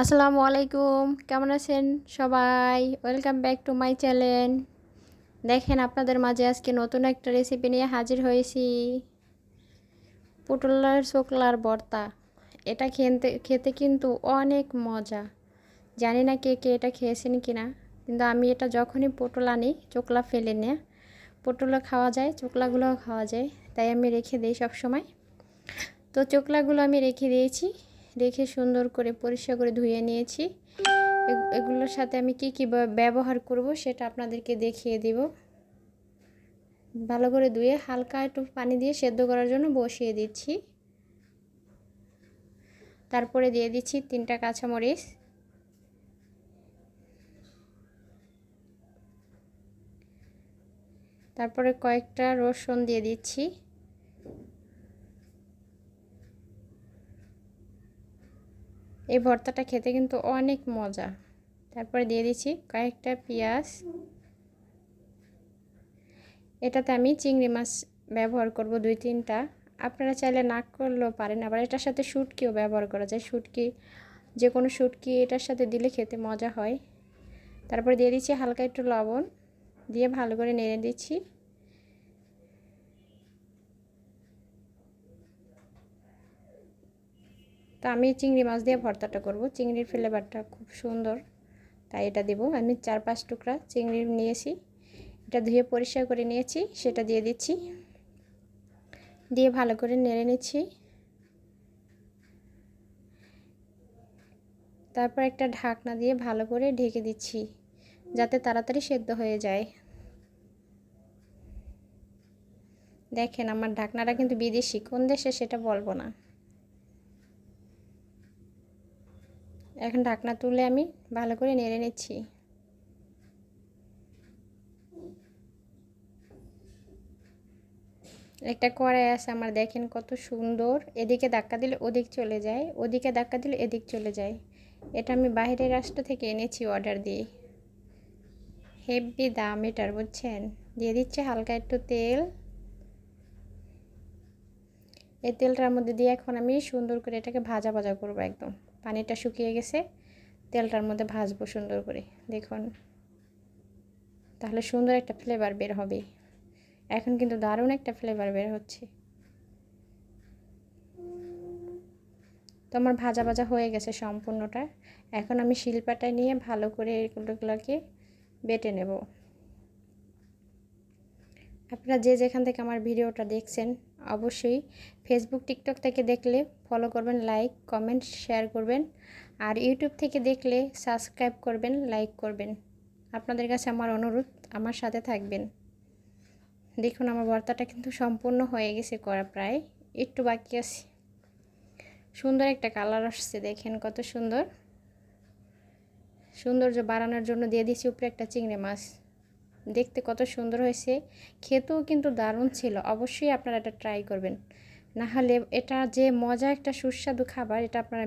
আসসালামু আলাইকুম। কেমন আছেন সবাই? Welcome back to my channel দেখেন আপনাদের মাঝে আজকে নতুন একটা রেসিপি নিয়ে হাজির হয়েছি। পুটলার শোকলার ভর্তা। এটা খেতে খেতে কিন্তু অনেক মজা। জানি না কে কে এটা খেয়েছেন কি না কিন্তু আমি এটা যখনই পটল আনি চোকলা ফেলে নিয়ে পটলও খাওয়া যায় চোকলাগুলোও খাওয়া যায়, তাই আমি রেখে দিই সব সময় তো চোকলাগুলো আমি রেখে দিয়েছি। রেখে সুন্দর করে পরিষ্কার করে ধুয়ে নিয়েছি। এগুলোর সাথে আমি কি কী ব্যবহার করব সেটা আপনাদেরকে দেখিয়ে দিব। ভালো করে ধুয়ে হালকা একটু পানি দিয়ে সেদ্ধ করার জন্য বসিয়ে দিচ্ছি। তারপরে দিয়ে দিচ্ছি তিনটা কাঁচামরিচ। তারপরে কয়েকটা রসুন দিয়ে দিচ্ছি। এই ভর্তাটা খেতে কিন্তু অনেক মজা। তারপরে দিয়ে দিচ্ছি কয়েকটা পেঁয়াজ। এটাতে আমি চিংড়ি মাছ ব্যবহার করব দুই তিনটা। আপনারা চাইলে না করলেও পারেন, আবার এটার সাথে শুটকিও ব্যবহার করা যায়। শুটকি যে কোনো শুটকি এটার সাথে দিলে খেতে মজা হয়। তারপরে দিয়ে দিচ্ছি হালকা একটু লবণ। দিয়ে ভালো করে নেড়ে দিচ্ছি। তো আমি চিংড়ি মাছ দিয়ে ভর্তাটা করব। চিংড়ির ফ্লেভারটা খুব সুন্দর, তাই এটা দেব। আমি চার পাঁচ টুকরা চিংড়ি নিয়েছি, এটা ধুয়ে পরিষ্কার করে নিয়েছি, সেটা দিয়ে দিচ্ছি। দিয়ে ভালো করে নেড়ে নিচ্ছি। তারপর একটা ঢাকনা দিয়ে ভালো করে ঢেকে দিচ্ছি, যাতে তাড়াতাড়ি সেদ্ধ হয়ে যায়। দেখেন, আমার ঢাকনাটা কিন্তু বিদেশি, কোন দেশে সেটা বলব না। এখন ঢাকনা তুলে আমি ভালো করে নেড়ে নিচ্ছি। একটা কড়াই আছে আমার, দেখেন কত সুন্দর। এদিকে ধাক্কা দিলে ওদিক চলে যায়, ওদিকে ধাক্কা দিলে এদিক চলে যায়। এটা আমি বাইরের রাষ্ট্র থেকে এনেছি অর্ডার দিয়ে। হেভি দাম এটার বুঝছেন? দিয়ে দিচ্ছে হালকা একটু তেল। এই তেলটার মধ্যে দিয়ে এখন আমি সুন্দর করে এটাকে ভাজা ভাজা করব একদম। পানিটা শুকিয়ে গেছে, তেলটার মধ্যে ভাজবো সুন্দর করে। দেখুন, তাহলে সুন্দর একটা ফ্লেভার বের হবে এখন কিন্তু দারুণ একটা ফ্লেভার বের হচ্ছে। তো আমার ভাজা ভাজা হয়ে গেছে সম্পূর্ণটা। এখন আমি শিল্পাটা নিয়ে ভালো করে এগুলোগুলোকে বেটে নেব। আপনারা যে যেখান থেকে আমার ভিডিওটা দেখছেন অবশ্যই ফেসবুক টিকটক থেকে দেখলে ফলো করবেন লাইক কমেন্ট শেয়ার করবেন। আর ইউটিউব থেকে দেখলে সাবস্ক্রাইব করবেন লাইক করবেন। আপনাদের কাছে আমার অনুরোধ, আমার সাথে থাকবেন। দেখুন, আমার ভর্তাটা কিন্তু সম্পূর্ণ হয়ে গেছে করা প্রায়। একটু বাকি আছে। সুন্দর একটা কালার আসছে, দেখেন কত সুন্দর। সৌন্দর্য বাড়ানোর জন্য দিয়ে দিয়েছি উপরে একটা চিংড়ি মাছ। দেখতে কত সুন্দর হয়েছে। খেতেও কিন্তু দারুণ ছিল। অবশ্যই আপনারা এটা ট্রাই করবেন। না হলে এটা যে মজা একটা সুস্বাদু খাবার, এটা আপনারা